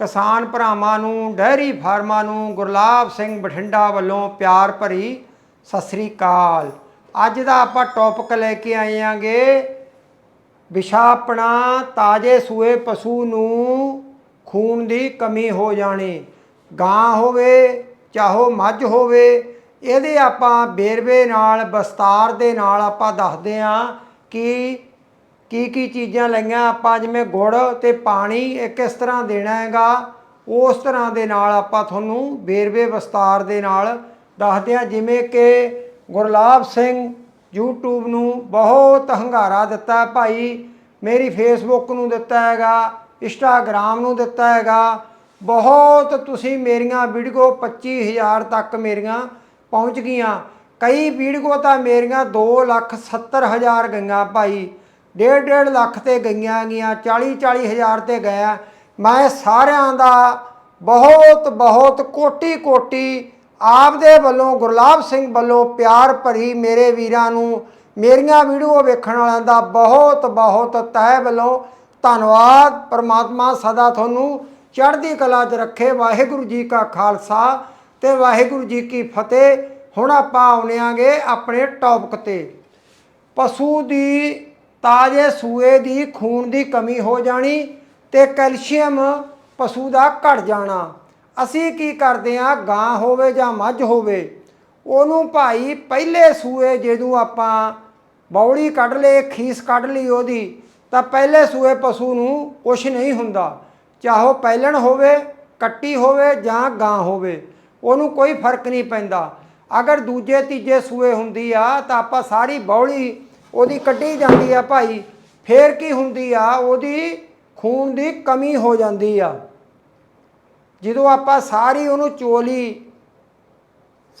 ਕਿਸਾਨ ਭਰਾਵਾਂ ਨੂੰ ਡੈਰੀ ਫਾਰਮਾਂ ਨੂੰ ਗੁਰਲਾਬ ਸਿੰਘ ਬਠਿੰਡਾ ਵੱਲੋਂ ਪਿਆਰ ਭਰੀ ਸਤਿ ਸ੍ਰੀ ਅਕਾਲ। ਅੱਜ ਦਾ ਆਪਾਂ ਟੌਪਿਕ ਲੈ ਕੇ ਆਏ ਆਂਗੇ ਵਿਸ਼ਾ ਆਪਣਾ ਤਾਜੇ ਸੂਏ ਪਸ਼ੂ ਨੂੰ ਖੂਨ ਦੀ ਕਮੀ ਹੋ ਜਾਣੀ, ਗਾਂ ਹੋਵੇ ਚਾਹੋ ਮੱਝ ਹੋਵੇ, ਇਹਦੇ ਆਪਾਂ ਬੇਰਵੇ ਨਾਲ, ਵਿਸਤਾਰ ਦੇ ਨਾਲ ਆਪਾਂ ਦੱਸਦੇ ਆਂ ਕਿ ਕੀ ਕੀ ਚੀਜ਼ਾਂ ਲਈਆਂ? ਆਪਾਂ ਜਿਵੇਂ ਗੁੜ ਤੇ ਪਾਣੀ ਇਹ ਕਿਸ ਤਰ੍ਹਾਂ ਦੇਣਾ ਹੈਗਾ। ਉਸ ਤਰ੍ਹਾਂ ਦੇ ਨਾਲ ਆਪਾਂ ਤੁਹਾਨੂੰ ਵੇਰਵੇ ਵਿਸਤਾਰ ਦੇ ਨਾਲ ਦੱਸਦੇ ਹਾਂ। ਜਿਵੇਂ ਕਿ ਗੁਰਲਾਬ ਸਿੰਘ YouTube ਨੂੰ ਬਹੁਤ ਹੰਗਾਰਾ ਦਿੱਤਾ ਭਾਈ। ਮੇਰੀ Facebook ਨੂੰ ਦਿੱਤਾ ਹੈਗਾ, Instagram ਨੂੰ ਦਿੱਤਾ ਹੈਗਾ। ਬਹੁਤ ਤੁਸੀਂ ਮੇਰੀਆਂ ਵੀਡੀਓ 25000 ਤੱਕ ਮੇਰੀਆਂ ਪਹੁੰਚ ਗਈਆਂ। ਕਈ ਵੀਡੀਓ ਤਾਂ ਮੇਰੀਆਂ 2 ਲੱਖ 70 ਹਜ਼ਾਰ ਗਈਆਂ ਭਾਈ। ਡੇਢ ਡੇਢ ਲੱਖ ਤੇ ਗਈਆਂ ਗਈਆਂ 40 40 ਹਜ਼ਾਰ ਤੇ ਗਿਆ ਮੈਂ ਸਾਰਿਆਂ ਦਾ ਬਹੁਤ ਬਹੁਤ, ਕੋਟੀ ਕੋਟੀ ਆਪਦੇ ਵੱਲੋਂ ਗੁਰਲਾਬ ਸਿੰਘ ਵੱਲੋਂ ਪਿਆਰ ਭਰੀ ਮੇਰੇ ਵੀਰਾਂ ਨੂੰ, ਮੇਰੀਆਂ ਵੀਡੀਓ ਵੇਖਣ ਵਾਲਿਆਂ ਦਾ ਬਹੁਤ ਬਹੁਤ ਤਹਿ ਵੱਲੋਂ ਧੰਨਵਾਦ। ਪ੍ਰਮਾਤਮਾ ਸਦਾ ਤੁਹਾਨੂੰ ਚੜ੍ਹਦੀ ਕਲਾ 'ਚ ਰੱਖੇ। ਵਾਹਿਗੁਰੂ ਜੀ ਕਾ ਖਾਲਸਾ ਤੇ ਵਾਹਿਗੁਰੂ ਜੀ ਕੀ ਫਤਿਹ। ਹੁਣ ਆਪਾਂ ਆਉਣੇ ਆਂਗੇ ਆਪਣੇ ਟੌਪਿਕ ਤੇ। ਪਸ਼ੂ ਦੀ ਤਾਜ਼ੇ ਸੂਏ ਦੀ ਖੂਨ ਦੀ ਕਮੀ ਹੋ ਜਾਣੀ ਤੇ ਕੈਲਸ਼ੀਅਮ ਪਸ਼ੂ ਦਾ ਘਟ ਜਾਣਾ। ਅਸੀਂ ਕੀ ਕਰਦੇ ਆ ਗਾਂ ਹੋਵੇ ਜਾਂ ਮੱਝ ਹੋਵੇ, ਉਹਨੂੰ ਭਾਈ ਪਹਿਲੇ ਸੂਏ ਜਦੋਂ ਆਪਾਂ ਬੌੜੀ ਕੱਢ ਲਏ, ਖੀਸ ਕੱਢ ਲਈ ਉਹਦੀ, ਤਾਂ ਪਹਿਲੇ ਸੂਏ ਪਸ਼ੂ ਨੂੰ ਕੁਝ ਨਹੀਂ ਹੁੰਦਾ। ਚਾਹੋ ਪਹਿਲਣ ਹੋਵੇ, ਕੱਟੀ ਹੋਵੇ ਜਾਂ ਗਾਂ ਹੋਵੇ, ਉਹਨੂੰ ਕੋਈ ਫ਼ਰਕ ਨਹੀਂ ਪੈਂਦਾ। ਅਗਰ ਦੂਜੇ ਤੀਜੇ ਸੂਏ ਹੁੰਦੀ ਆ, ਤਾਂ ਆਪਾਂ ਸਾਰੀ ਬੌਲੀ ਉਹਦੀ ਕੱਢੀ ਜਾਂਦੀ ਆ ਭਾਈ, ਫੇਰ ਕੀ ਹੁੰਦੀ ਆ? ਉਹਦੀ ਖੂਨ ਦੀ ਕਮੀ ਹੋ ਜਾਂਦੀ ਆ। ਜਦੋਂ ਆਪਾਂ ਸਾਰੀ ਉਹਨੂੰ ਚੋਲੀ,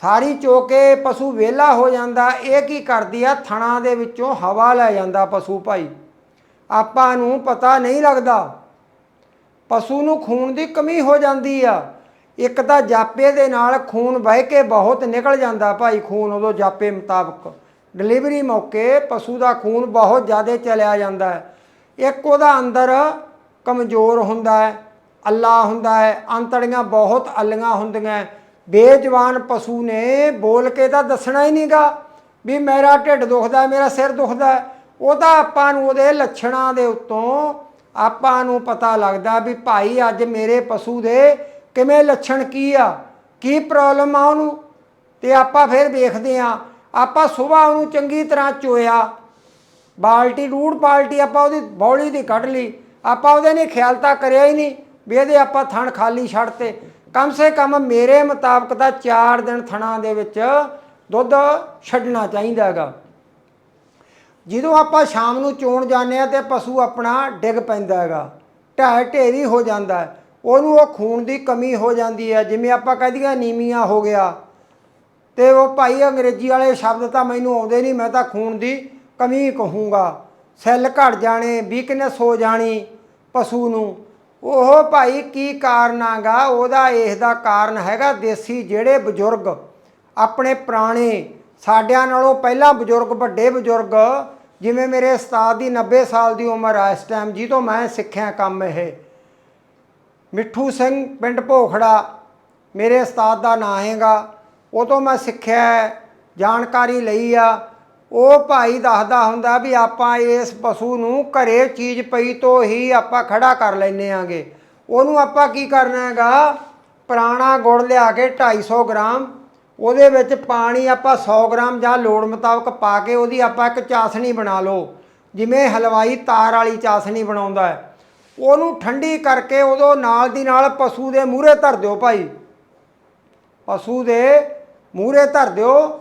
ਸਾਰੀ ਚੋ ਕੇ ਪਸ਼ੂ ਵਿਹਲਾ ਹੋ ਜਾਂਦਾ, ਇਹ ਕੀ ਕਰਦੀ ਆ? ਥਣਾ ਦੇ ਵਿੱਚੋਂ ਹਵਾ ਲੈ ਜਾਂਦਾ ਪਸ਼ੂ ਭਾਈ। ਆਪਾਂ ਨੂੰ ਪਤਾ ਨਹੀਂ ਲੱਗਦਾ। ਪਸ਼ੂ ਨੂੰ ਖੂਨ ਦੀ ਕਮੀ ਹੋ ਜਾਂਦੀ ਆ। ਇੱਕ ਤਾਂ ਜਾਪੇ ਦੇ ਨਾਲ ਖੂਨ ਵਹਿ ਕੇ ਬਹੁਤ ਨਿਕਲ ਜਾਂਦਾ ਭਾਈ, ਖੂਨ ਉਦੋਂ ਜਾਪੇ ਮੁਤਾਬਕ। ਡਿਲੀਵਰੀ ਮੌਕੇ ਪਸ਼ੂ ਦਾ ਖੂਨ ਬਹੁਤ ਜ਼ਿਆਦਾ ਚਲਿਆ ਜਾਂਦਾ ਹੈ। ਇੱਕ ਉਹਦਾ ਅੰਦਰ ਕਮਜ਼ੋਰ ਹੁੰਦਾ ਹੈ, ਅੱਲਾ ਹੁੰਦਾ ਹੈ ਅੰਤੜੀਆਂ ਬਹੁਤ ਅੱਲੀਆਂ ਹੁੰਦੀਆਂ ਬੇਜਵਾਨ ਪਸ਼ੂ ਨੇ ਬੋਲ ਕੇ ਤਾਂ ਦੱਸਣਾ ਹੀ ਨਹੀਂਗਾ ਵੀ ਮੇਰਾ ਢਿੱਡ ਦੁਖਦਾ ਮੇਰਾ ਸਿਰ ਦੁਖਦਾ ਹੈ। ਉਹਦਾ ਆਪਾਂ ਨੂੰ ਉਹਦੇ ਲੱਛਣਾਂ ਦੇ ਉੱਤੋਂ ਆਪਾਂ ਨੂੰ ਪਤਾ ਲੱਗਦਾ ਵੀ ਭਾਈ ਅੱਜ ਮੇਰੇ ਪਸ਼ੂ ਦੇ ਕਿਵੇਂ ਲੱਛਣ ਕੀ ਆ, ਕੀ ਪ੍ਰੋਬਲਮ ਆ ਉਹਨੂੰ। ਤੇ ਆਪਾਂ ਫਿਰ ਵੇਖਦੇ ਆ ਆਪਾਂ ਸਵੇਰ ਉਹਨੂੰ ਚੰਗੀ ਤਰ੍ਹਾਂ ਚੋਇਆ। ਬਾਲਟੀ, ਰੂੜ ਬਾਲਟੀ ਆਪਾਂ ਉਹਦੀ ਬੌਲੀ ਦੀ ਕੱਢ ਲਈ। ਆਪਾਂ ਉਹਦੇ ਨੇ ਖਿਆਲ ਤਾਂ ਕਰਿਆ ਹੀ ਨਹੀਂ ਵੀ ਇਹਦੇ ਆਪਾਂ ਥਣ ਖਾਲੀ ਛੱਡਤੇ ਕਮ ਸੇ ਕਮ ਮੇਰੇ ਮੁਤਾਬਕ ਤਾਂ 4 ਦਿਨ ਥਣਾ ਦੇ ਵਿੱਚ ਦੁੱਧ ਛੱਡਣਾ ਚਾਹੀਦਾ ਹੈਗਾ। ਜਦੋਂ ਆਪਾਂ ਸ਼ਾਮ ਨੂੰ ਚੋਣ ਜਾਂਦੇ ਆ ਤੇ ਪਸ਼ੂ ਆਪਣਾ ਡਿੱਗ ਪੈਂਦਾ ਹੈਗਾ। ਢਾਹ ਢੇਰੀ ਹੋ ਜਾਂਦਾ। ਉਹਨੂੰ ਉਹ ਖੂਨ ਦੀ ਕਮੀ ਹੋ ਜਾਂਦੀ ਹੈ। ਜਿਵੇਂ ਆਪਾਂ ਕਹਿ ਦਈਏ ਅਨੀਮੀਆ ਹੋ ਗਿਆ। ਤੇ ਉਹ ਭਾਈ ਅੰਗਰੇਜ਼ੀ ਵਾਲੇ ਸ਼ਬਦ ਤਾਂ ਮੈਨੂੰ ਆਉਂਦੇ ਨਹੀਂ, ਮੈਂ ਤਾਂ ਖੂਨ ਦੀ ਕਮੀ ਕਹੂੰਗਾ। ਸੈੱਲ ਘਟ ਜਾਣੇ, ਵੀਕਨੈਸ ਹੋ ਜਾਣੀ ਪਸ਼ੂ ਨੂੰ। ਉਹ ਭਾਈ ਕੀ ਕਾਰਨ ਆਗਾ? ਉਹਦਾ ਇਸ ਦਾ ਕਾਰਨ ਹੈਗਾ ਦੇਸੀ ਜਿਹੜੇ ਬਜ਼ੁਰਗ ਆਪਣੇ ਪੁਰਾਣੇ ਸਾਡਿਆਂ ਨਾਲੋਂ ਪਹਿਲਾਂ ਬਜ਼ੁਰਗ, ਵੱਡੇ ਬਜ਼ੁਰਗ, ਜਿਵੇਂ ਮੇਰੇ ਉਸਤਾਦ ਦੀ 90 ਸਾਲ ਦੀ ਉਮਰ ਆ ਇਸ ਟਾਈਮ ਜੀ ਤੋਂ ਮੈਂ ਸਿੱਖਿਆ ਕੰਮ ਇਹ। ਮਿੱਠੂ ਸਿੰਘ ਪਿੰਡ ਭੋਖੜਾ, ਮੇਰੇ ਉਸਤਾਦ ਦਾ ਨਾਂ ਹੈਗਾ। ਉਹ ਤੋਂ ਮੈਂ ਸਿੱਖਿਆ ਜਾਣਕਾਰੀ ਲਈ ਆ। ਉਹ ਭਾਈ ਦੱਸਦਾ ਹੁੰਦਾ ਵੀ ਆਪਾਂ ਇਸ ਪਸ਼ੂ ਨੂੰ ਘਰੇ ਚੀਜ਼ ਪਈ ਤੋਂ ਹੀ ਆਪਾਂ ਖੜਾ ਕਰ ਲੈਨੇ ਆਂਗੇ। ਉਹਨੂੰ ਆਪਾਂ ਕੀ ਕਰਨਾ ਹੈਗਾ? ਪੁਰਾਣਾ ਗੁੜ ਲਿਆ ਕੇ 250 ਗ੍ਰਾਮ, ਉਹਦੇ ਵਿੱਚ ਪਾਣੀ ਆਪਾਂ 100 ਗ੍ਰਾਮ ਜਾਂ ਲੋੜ ਮੁਤਾਬਕ ਪਾ ਕੇ ਉਹਦੀ ਆਪਾਂ ਇੱਕ ਚਾਸਣੀ ਬਣਾ ਲਓ। ਜਿਵੇਂ ਹਲਵਾਈ ਤਾਰ ਵਾਲੀ ਚਾਸਣੀ ਬਣਾਉਂਦਾ ਹੈ। ਉਹਨੂੰ ਠੰਡੀ ਕਰਕੇ ਉਦੋਂ ਨਾਲ ਦੀ ਨਾਲ ਪਸ਼ੂ ਦੇ ਮੂਹਰੇ ਧਰ ਦਿਓ ਭਾਈ। ਪਸ਼ੂ ਦੇ ਮੂਹਰੇ ਧਰ ਦਿਓ,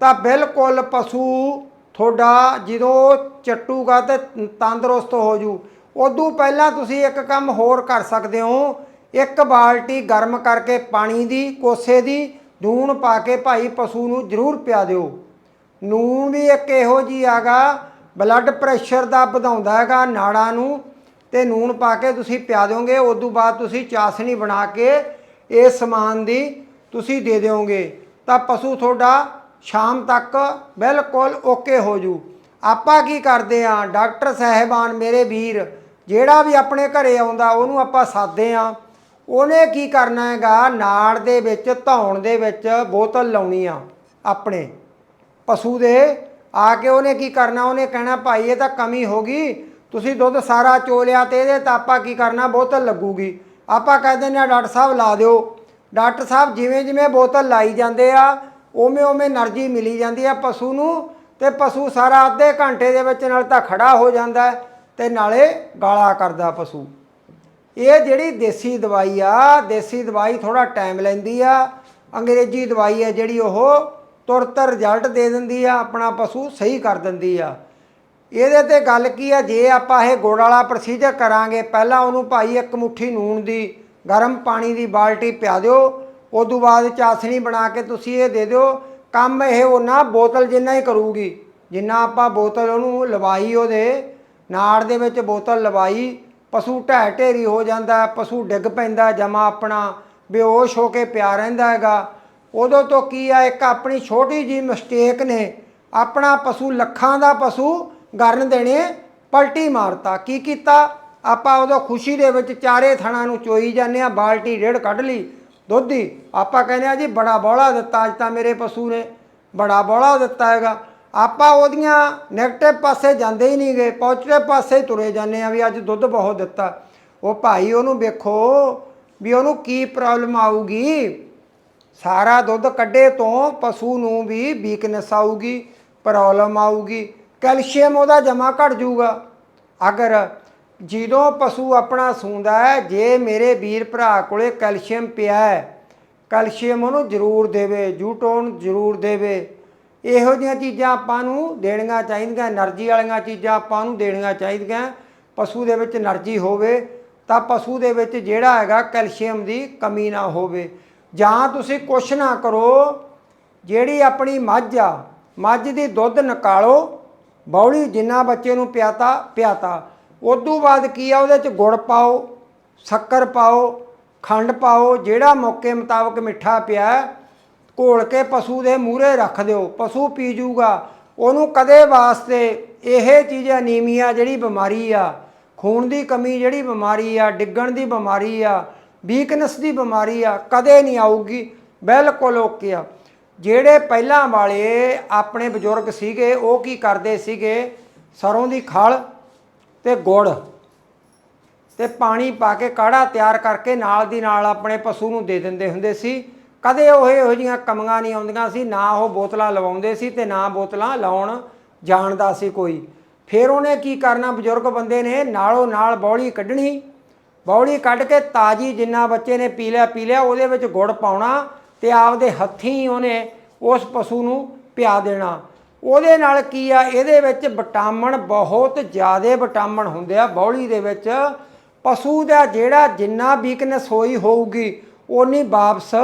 ਤਾਂ ਬਿਲਕੁਲ ਪਸ਼ੂ ਤੁਹਾਡਾ ਜਦੋਂ ਚੱਟੂਗਾ ਤੇ ਤੰਦਰੁਸਤ ਹੋ ਜੂ। ਉਦੋਂ ਪਹਿਲਾਂ ਤੁਸੀਂ ਇੱਕ ਕੰਮ ਹੋਰ ਕਰ ਸਕਦੇ ਹੋ। ਇੱਕ ਬਾਲਟੀ ਗਰਮ ਕਰਕੇ ਪਾਣੀ ਦੀ, ਕੋਸੇ ਦੀ ਲੂਣ ਪਾ ਕੇ ਭਾਈ ਪਸ਼ੂ ਨੂੰ ਜ਼ਰੂਰ ਪਿਆ ਦਿਓ। ਨੂਣ ਵੀ ਇੱਕ ਇਹੋ ਜੀ ਆਗਾ ਬਲੱਡ ਪ੍ਰੈਸ਼ਰ ਦਾ ਵਧਾਉਂਦਾ ਹੈਗਾ ਨਾੜਾਂ ਨੂੰ, ਤੇ ਨੂਣ ਪਾ ਕੇ ਤੁਸੀਂ ਪਿਆ ਦਿਓਗੇ ਉਸ ਤੋਂ ਬਾਅਦ ਤੁਸੀਂ ਚਾਸਣੀ ਬਣਾ ਕੇ ਇਹ ਸਮਾਨ ਦੀ ਤੁਸੀਂ ਦੇ ਦਿਓਗੇ। ਤਾਂ ਪਸ਼ੂ ਤੁਹਾਡਾ ਸ਼ਾਮ ਤੱਕ ਬਿਲਕੁਲ ਓਕੇ ਹੋ ਜੂ। ਆਪਾਂ ਕੀ ਕਰਦੇ ਆ ਡਾਕਟਰ ਸਾਹਿਬਾਨ ਮੇਰੇ ਵੀਰ, ਜਿਹੜਾ ਵੀ ਆਪਣੇ ਘਰੇ ਆਉਂਦਾ, ਉਹਨੂੰ ਆਪਾਂ ਸਾਦੇ ਆ ਉਹਨੇ ਕੀ ਕਰਨਾ ਹੈਗਾ? ਨਾੜ ਦੇ ਵਿੱਚ, ਧੌਣ ਦੇ ਵਿੱਚ ਬੋਤਲ ਲਾਉਣੀ ਆ ਆਪਣੇ। ਪਸ਼ੂ ਦੇ ਆ ਕੇ ਉਹਨੇ ਕੀ ਕਰਨਾ? ਉਹਨੇ ਕਹਿਣਾ, ਭਾਈ, ਇਹ ਤਾਂ ਕਮੀ ਹੋ ਗਈ। ਤੁਸੀਂ ਦੁੱਧ ਸਾਰਾ ਚੋ ਲਿਆ ਤੇ ਇਹਦੇ ਤਾਂ ਆਪਾਂ ਕੀ ਕਰਨਾ? ਬੋਤਲ ਲੱਗੂਗੀ। ਆਪਾਂ ਕਹਿ ਦਿੰਦੇ ਆ ਡਾਕਟਰ ਸਾਹਿਬ, ਲਾ ਦਿਓ। ਡਾਕਟਰ ਸਾਹਿਬ ਜਿਵੇਂ ਜਿਵੇਂ ਬੋਤਲ ਲਾਈ ਜਾਂਦੇ ਆ, ਉਵੇਂ ਉਵੇਂ એનર્ਜੀ ਮਿਲੀ ਜਾਂਦੀ ਆ ਪਸ਼ੂ ਨੂੰ ਤੇ ਪਸ਼ੂ ਸਾਰਾ ਅੱਧੇ ਘੰਟੇ ਦੇ ਵਿੱਚ ਨਾਲ ਤਾਂ ਖੜਾ ਹੋ ਜਾਂਦਾ ਤੇ ਨਾਲੇ ਗਾਲਾ ਕਰਦਾ ਪਸ਼ੂ। ਇਹ ਜਿਹੜੀ ਦੇਸੀ ਦਵਾਈ ਆ, ਦੇਸੀ ਦਵਾਈ ਥੋੜਾ ਟਾਈਮ ਲੈਂਦੀ ਆ, ਅੰਗਰੇਜ਼ੀ ਦਵਾਈ ਆ ਜਿਹੜੀ ਉਹ ਤੁਰਤ ਰਿਜ਼ਲਟ ਦੇ ਦਿੰਦੀ ਆ, ਆਪਣਾ ਪਸ਼ੂ ਸਹੀ ਕਰ ਦਿੰਦੀ ਆ। ਇਹਦੇ ਤੇ ਗੱਲ ਕੀ ਆ, ਜੇ ਆਪਾਂ ਇਹ ਗੁੜ ਵਾਲਾ ਪ੍ਰੋਸੀਜਰ ਕਰਾਂਗੇ, ਪਹਿਲਾਂ ਉਹਨੂੰ ਭਾਈ ਇੱਕ ਮੁਠੀ ਨੂਣ ਦੀ ਗਰਮ ਪਾਣੀ ਦੀ ਬਾਲਟੀ ਪਿਆ ਦਿਓ ਉਦੋਂ ਬਾਅਦ ਚਾਸਣੀ ਬਣਾ ਕੇ ਤੁਸੀਂ ਇਹ ਦੇ ਦਿਓ। ਕੰਮ ਇਹ ਉਹਨਾਂ ਬੋਤਲ ਜਿੰਨਾ ਹੀ ਕਰੂਗੀ, ਜਿੰਨਾ ਆਪਾਂ ਬੋਤਲ ਉਹਨੂੰ ਲਵਾਈ ਉਹਦੇ, ਨਾੜ ਦੇ ਵਿੱਚ ਬੋਤਲ ਲਵਾਈ, ਪਸ਼ੂ ਢਹਿ ਢੇਰੀ ਹੋ ਜਾਂਦਾ, ਪਸ਼ੂ ਡਿੱਗ ਪੈਂਦਾ, ਜਮਾ ਆਪਣਾ ਬੇਹੋਸ਼ ਹੋ ਕੇ ਪਿਆ ਰਹਿੰਦਾ ਹੈਗਾ। ਉਦੋਂ ਤੋਂ ਕੀ ਆ, ਇੱਕ ਆਪਣੀ ਛੋਟੀ ਜੀ ਮਿਸਟੇਕ ਨੇ, ਆਪਣਾ ਪਸ਼ੂ ਲੱਖਾਂ ਦਾ ਪਸ਼ੂ ਗਰਨ ਦੇਣੇ ਪਲਟੀ ਮਾਰਤਾ। ਕੀ ਕੀਤਾ? ਆਪਾਂ ਉਦੋਂ ਖੁਸ਼ੀ ਦੇ ਵਿੱਚ ਚਾਰੇ ਥਣਾ ਨੂੰ ਚੋਈ ਜਾਂਦੇ ਆ ਬਾਲਟੀ ਡੇਢ ਕੱਢ ਲਈ, ਦੁੱਧ ਦੀ ਆਪਾਂ ਕਹਿੰਦੇ ਆ ਜੀ ਬੜਾ ਬੋਲਾ ਦਿੱਤਾ ਅੱਜ ਤਾਂ ਮੇਰੇ ਪਸ਼ੂ ਨੇ, ਬੜਾ ਬੋਲਾ ਦਿੱਤਾ ਹੈਗਾ। ਆਪਾਂ ਉਹਦੀਆਂ 네ਗੇਟਿਵ ਪਾਸੇ ਜਾਂਦੇ ਹੀ ਨਹੀਂ ਗਏ ਪੋਜ਼ਿਟਿਵ ਪਾਸੇ ਹੀ ਤੁਰੇ ਜਾਂਦੇ ਆ ਵੀ ਅੱਜ ਦੁੱਧ ਬਹੁਤ ਦਿੱਤਾ। ਉਹ ਭਾਈ ਉਹਨੂੰ ਵੇਖੋ ਵੀ ਉਹਨੂੰ ਕੀ ਪ੍ਰੋਬਲਮ ਆਊਗੀ। ਸਾਰਾ ਦੁੱਧ ਕੱਢੇ ਤੋਂ ਪਸ਼ੂ ਨੂੰ ਵੀ ਵੀਕਨੈਸ ਆਊਗੀ ਪ੍ਰੋਬਲਮ ਆਊਗੀ, ਕੈਲਸ਼ੀਅਮ ਉਹਦਾ ਜਮਾ ਘਟ ਜਾਊਗਾ। ਅਗਰ ਜਦੋਂ ਪਸ਼ੂ ਆਪਣਾ ਸੂੰਦਾ ਹੈ, ਜੇ ਮੇਰੇ ਵੀਰ ਭਰਾ ਕੋਲੇ ਕੈਲਸ਼ੀਅਮ ਪਿਆ ਹੈ, ਕੈਲਸ਼ੀਅਮ ਉਹਨੂੰ ਜ਼ਰੂਰ ਦੇਵੇ, ਜੂਟੋਨ ਜ਼ਰੂਰ ਦੇਵੇ। ਇਹੋ ਜਿਹੀਆਂ ਚੀਜ਼ਾਂ ਆਪਾਂ ਨੂੰ ਦੇਣੀਆਂ ਚਾਹੀਦੀਆਂ એનર્ਜੀ ਵਾਲੀਆਂ ਚੀਜ਼ਾਂ ਆਪਾਂ ਨੂੰ ਦੇਣੀਆਂ ਚਾਹੀਦੀਆਂ। ਪਸ਼ੂ ਦੇ ਵਿੱਚ એનર્ਜੀ ਹੋਵੇ, ਤਾਂ ਪਸ਼ੂ ਦੇ ਵਿੱਚ ਜਿਹੜਾ ਹੈਗਾ ਕੈਲਸ਼ੀਅਮ ਦੀ ਕਮੀ ਨਾ ਹੋਵੇ। ਜਾਂ ਤੁਸੀਂ ਕੁਛ ਨਾ ਕਰੋ, ਜਿਹੜੀ ਆਪਣੀ ਮੱਝ ਆ, ਮੱਝ ਦੀ ਦੁੱਧ ਨਿਕਾਲੋ, ਬੌਲੀ ਜਿੰਨਾ ਬੱਚੇ ਨੂੰ ਪਿਆਤਾ ਪਿਆਤਾ। ਉਦੋਂ ਬਾਅਦ ਕੀ ਆ, ਉਹਦੇ ਚ ਗੁੜ ਪਾਓ, ਸ਼ੱਕਰ ਪਾਓ, ਖੰਡ ਪਾਓ, ਜਿਹੜਾ ਮੌਕੇ ਮੁਤਾਬਕ ਮਿੱਠਾ ਪਿਆ, ਘੋਲ ਕੇ ਪਸ਼ੂ ਦੇ ਮੂਹਰੇ ਰੱਖ ਦਿਓ, ਪਸ਼ੂ ਪੀ ਜੂਗਾ। ਉਹਨੂੰ ਕਦੇ ਵਾਸਤੇ ਇਹ ਚੀਜ਼ ਅਨੀਮੀਆ ਜਿਹੜੀ ਬਿਮਾਰੀ ਆ, ਖੂਨ ਦੀ ਕਮੀ ਜਿਹੜੀ ਬਿਮਾਰੀ ਆ, ਡਿੱਗਣ ਦੀ ਬਿਮਾਰੀ ਆ, ਵੀਕਨੈਸ ਦੀ ਬਿਮਾਰੀ ਆ, ਕਦੇ ਨਹੀਂ ਆਊਗੀ। ਬਿਲਕੁਲ ਓਕੇ ਆ। ਜਿਹੜੇ ਪਹਿਲਾਂ ਵਾਲੇ ਆਪਣੇ ਬਜ਼ੁਰਗ ਸੀਗੇ, ਉਹ ਕੀ ਕਰਦੇ ਸੀਗੇ? ਸਰੋਂ ਦੀ ਖਲ ਤੇ ਗੁੜ ਤੇ ਪਾਣੀ ਪਾ ਕੇ ਕਾੜਾ ਤਿਆਰ ਕਰਕੇ ਨਾਲ ਦੀ ਨਾਲ ਆਪਣੇ ਪਸ਼ੂ ਨੂੰ ਦੇ ਦਿੰਦੇ ਹੁੰਦੇ ਸੀ। ਕਦੇ ਉਹ ਇਹੋ ਜਿਹੀਆਂ ਕਮੀਆਂ ਨਹੀਂ ਆਉਂਦੀਆਂ ਸੀ, ਨਾ ਉਹ ਬੋਤਲਾਂ ਲਵਾਉਂਦੇ ਸੀ ਤੇ ਨਾ ਬੋਤਲਾਂ ਲਾਉਣ ਜਾਣਦਾ ਸੀ ਕੋਈ। ਫਿਰ ਉਹਨੇ ਕੀ ਕਰਨਾ, ਬਜ਼ੁਰਗ ਬੰਦੇ ਨੇ ਨਾਲੋਂ ਨਾਲ ਬੌਲੀ ਕੱਢਣੀ। ਬੌਲੀ ਕੱਢ ਕੇ ਤਾਜੀ ਜਿੰਨਾ ਬੱਚੇ ਨੇ ਪੀ ਲਿਆ ਪੀ ਲਿਆ, ਉਹਦੇ ਵਿੱਚ ਗੁੜ ਪਾਉਣਾ ਤੇ ਆਪਦੇ ਹੱਥੀਂ ਉਹਨੇ ਉਸ ਪਸ਼ੂ ਨੂੰ ਪਿਆ ਦੇਣਾ। ਉਹਦੇ ਨਾਲ ਕੀ ਆ? ਇਹਦੇ ਵਿੱਚ ਵਿਟਾਮਿਨ ਬਹੁਤ ਜ਼ਿਆਦਾ ਵਿਟਾਮਿਨ ਹੁੰਦੇ ਆ। ਬੌਲੀ ਦੇ ਵਿੱਚ ਪਸ਼ੂ ਦਾ ਜਿਹੜਾ ਜਿੰਨਾ ਵੀਕਨੈਸ ਹੋਈ ਹੋਊਗੀ, ਓਨੀ ਵਾਪਸ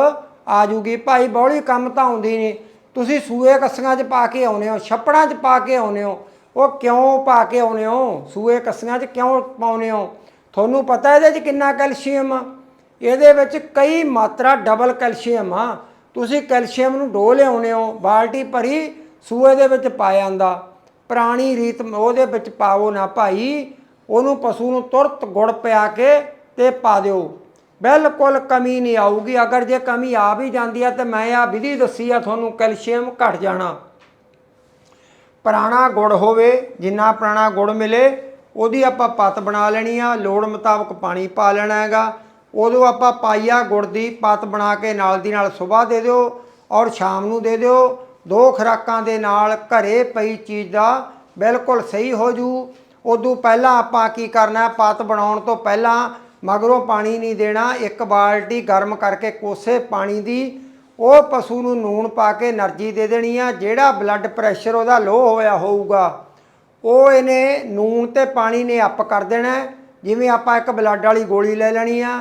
ਆ ਜੂਗੀ। ਭਾਈ, ਬੌਲੀ ਕੰਮ ਤਾਂ ਆਉਂਦੀ ਨਹੀਂ ਤੁਸੀਂ ਸੂਏ ਕੱਸੀਆਂ 'ਚ ਪਾ ਕੇ ਆਉਨੇ ਹੋ, ਛੱਪੜਾਂ 'ਚ ਪਾ ਕੇ ਆਉਨੇ ਹੋ। ਉਹ ਕਿਉਂ ਪਾ ਕੇ ਆਉਨੇ ਹੋ? ਸੂਏ ਕੱਸੀਆਂ 'ਚ ਕਿਉਂ ਪਾਉਨੇ ਹੋ? ਤੁਹਾਨੂੰ ਪਤਾ ਇਹਦੇ 'ਚ ਕਿੰਨਾ ਕੈਲਸ਼ੀਅਮ? ਆ ਇਹਦੇ ਵਿੱਚ ਕਈ ਮਾਤਰਾ ਡਬਲ ਕੈਲਸ਼ੀਅਮ ਆ। ਤੁਸੀਂ ਕੈਲਸ਼ੀਅਮ ਨੂੰ ਡੋ ਲਿਆਉਨੇ ਹੋ, ਬਾਲਟੀ ਭਰੀ ਸੂਏ ਦੇ ਵਿੱਚ ਪਾ ਜਾਂਦਾ ਪੁਰਾਣੀ ਰੀਤ ਉਹਦੇ ਵਿੱਚ ਪਾਓ ਨਾ ਭਾਈ। ਉਹਨੂੰ ਪਸ਼ੂ ਨੂੰ ਤੁਰਤ ਗੁੜ ਪਿਆ ਕੇ ਤੇ ਪਾ ਦਿਓ। ਬਿਲਕੁਲ ਕਮੀ ਨਹੀਂ ਆਊਗੀ। ਅਗਰ ਜੇ ਕਮੀ ਆ ਵੀ ਜਾਂਦੀ ਆ ਤੇ ਮੈਂ ਆ ਵਿਧੀ ਦੱਸੀ ਆ, ਤੁਹਾਨੂੰ ਕੈਲਸ਼ੀਅਮ ਘਟ ਜਾਣਾ। ਪੁਰਾਣਾ ਗੁੜ ਹੋਵੇ, ਜਿੰਨਾ ਪੁਰਾਣਾ ਗੁੜ ਮਿਲੇ, ਉਹਦੀ ਆਪਾਂ ਪੱਤ ਬਣਾ ਲੈਣੀ ਆ। ਲੋੜ ਮੁਤਾਬਕ ਪਾਣੀ ਪਾ ਲੈਣਾ ਹੈਗਾ। ਉਦੋਂ ਆਪਾਂ ਪਾਈਆ ਗੁੜ ਦੀ ਪੱਤ ਬਣਾ ਕੇ ਨਾਲ ਦੀ ਨਾਲ ਸਵੇਰ ਦੇ ਦਿਓ ਔਰ ਸ਼ਾਮ ਨੂੰ ਦੇ ਦਿਓ। ਦੋ ਖਰਾਕਾਂ ਦੇ ਨਾਲ ਘਰੇ ਪਈ ਚੀਜ਼ ਦਾ ਬਿਲਕੁਲ ਸਹੀ ਹੋ ਜੂ। ਉਦੋਂ ਪਹਿਲਾਂ ਆਪਾਂ ਕੀ ਕਰਨਾ ਪਾਤ ਬਣਾਉਣ ਤੋਂ ਪਹਿਲਾਂ ਮਗਰੋਂ ਪਾਣੀ ਨਹੀਂ ਦੇਣਾ, ਇੱਕ ਬਾਲਟੀ ਗਰਮ ਕਰਕੇ ਕੋਸੇ ਪਾਣੀ ਦੀ, ਉਹ ਪਸ਼ੂ ਨੂੰ ਨੂਣ ਪਾ ਕੇ એનર્ਜੀ ਦੇ ਦੇਣੀ ਆ, ਜਿਹੜਾ ਬਲੱਡ ਪ੍ਰੈਸ਼ਰ ਉਹਦਾ ਲੋ ਹੋਇਆ ਹੋਊਗਾ, ਉਹ ਇਹਨੇ ਨੂਣ ਤੇ ਪਾਣੀ ਨੇ ਅਪ ਕਰ ਦੇਣਾ ਜਿਵੇਂ ਆਪਾਂ ਇੱਕ ਬਲੱਡ ਵਾਲੀ ਗੋਲੀ ਲੈ ਲੈਣੀ ਆ,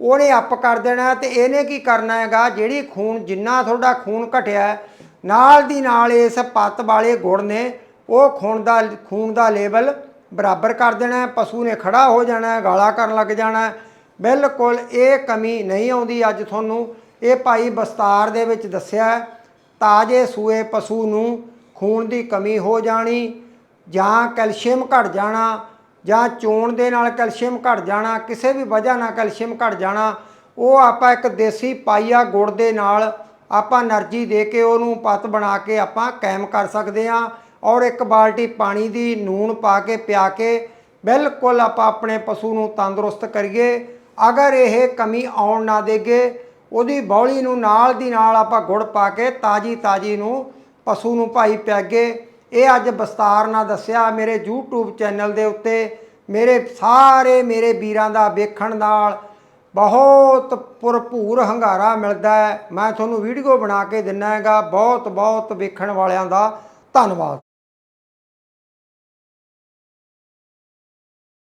ਉਹਨੇ ਅਪ ਕਰ ਦੇਣਾ ਤੇ ਇਹਨੇ ਕੀ ਕਰਨਾ ਹੈਗਾ, ਜਿਹੜੀ ਖੂਨ, ਜਿੰਨਾ ਤੁਹਾਡਾ ਖੂਨ ਘਟਿਆ ਨਾਲ ਦੀ ਨਾਲ ਇਸ ਪੱਤ ਵਾਲੇ ਗੁੜ ਨੇ ਉਹ ਖੂਨ ਦਾ ਖੂਨ ਦਾ ਲੈਵਲ ਬਰਾਬਰ ਕਰ ਦੇਣਾ ਪਸ਼ੂ ਨੇ ਖੜਾ ਹੋ ਜਾਣਾ ਗਾਲਾ ਕਰਨ ਲੱਗ ਜਾਣਾ ਬਿਲਕੁਲ ਇਹ ਕਮੀ ਨਹੀਂ ਆਉਂਦੀ ਅੱਜ ਤੁਹਾਨੂੰ। ਇਹ ਭਾਈ ਬਸਤਾਰ ਦੇ ਵਿੱਚ ਦੱਸਿਆ ਤਾਜੇ ਸੂਏ ਪਸ਼ੂ ਨੂੰ ਖੂਨ ਦੀ ਕਮੀ ਹੋ ਜਾਣੀ ਜਾਂ ਕੈਲਸ਼ੀਅਮ ਘਟ ਜਾਣਾ ਜਾਂ ਚੋਣ ਦੇ ਨਾਲ ਕੈਲਸ਼ੀਅਮ ਘਟ ਜਾਣਾ, ਕਿਸੇ ਵੀ ਵਜ੍ਹਾ ਨਾਲ ਕੈਲਸ਼ੀਅਮ ਘਟ ਜਾਣਾ, ਉਹ ਆਪਾਂ ਇੱਕ ਦੇਸੀ ਪਾਈਆ ਗੁੜ ਦੇ ਨਾਲ ਆਪਾਂ એનર્ਜੀ ਦੇ ਕੇ ਉਹਨੂੰ ਪੱਤ ਬਣਾ ਕੇ ਆਪਾਂ ਕਾਇਮ ਕਰ ਸਕਦੇ ਹਾਂ ਔਰ ਇੱਕ ਬਾਲਟੀ ਪਾਣੀ ਦੀ ਨੂਣ ਪਾ ਕੇ, ਪਿਆ ਕੇ ਬਿਲਕੁਲ ਆਪਾਂ ਆਪਣੇ ਪਸ਼ੂ ਨੂੰ ਤੰਦਰੁਸਤ ਕਰੀਏ। ਅਗਰ ਇਹ ਕਮੀ ਆਉਣ ਨਾ ਦੇਗੇ, ਉਹਦੀ ਬੌਲੀ ਨੂੰ ਨਾਲ ਦੀ ਨਾਲ ਆਪਾਂ ਗੁੜ ਪਾ ਕੇ ਤਾਜੀ ਤਾਜੀ ਨੂੰ ਪਸ਼ੂ ਨੂੰ ਭਾਈ ਪਿਆਗੇ। ਇਹ ਅੱਜ ਵਿਸਤਾਰ ਨਾਲ ਦੱਸਿਆ, ਮੇਰੇ YouTube ਚੈਨਲ ਦੇ ਉੱਤੇ, ਮੇਰੇ ਸਾਰੇ ਮੇਰੇ ਵੀਰਾਂ ਦਾ ਵੇਖਣ ਨਾਲ ਬਹੁਤ ਭਰਪੂਰ ਹੰਗਾਰਾ ਮਿਲਦਾ ਹੈ। ਮੈਂ ਤੁਹਾਨੂੰ ਵੀਡੀਓ ਬਣਾ ਕੇ ਦਿੰਨਾ ਹੈਗਾ। ਬਹੁਤ ਬਹੁਤ ਵੇਖਣ ਵਾਲਿਆਂ ਦਾ ਧੰਨਵਾਦ।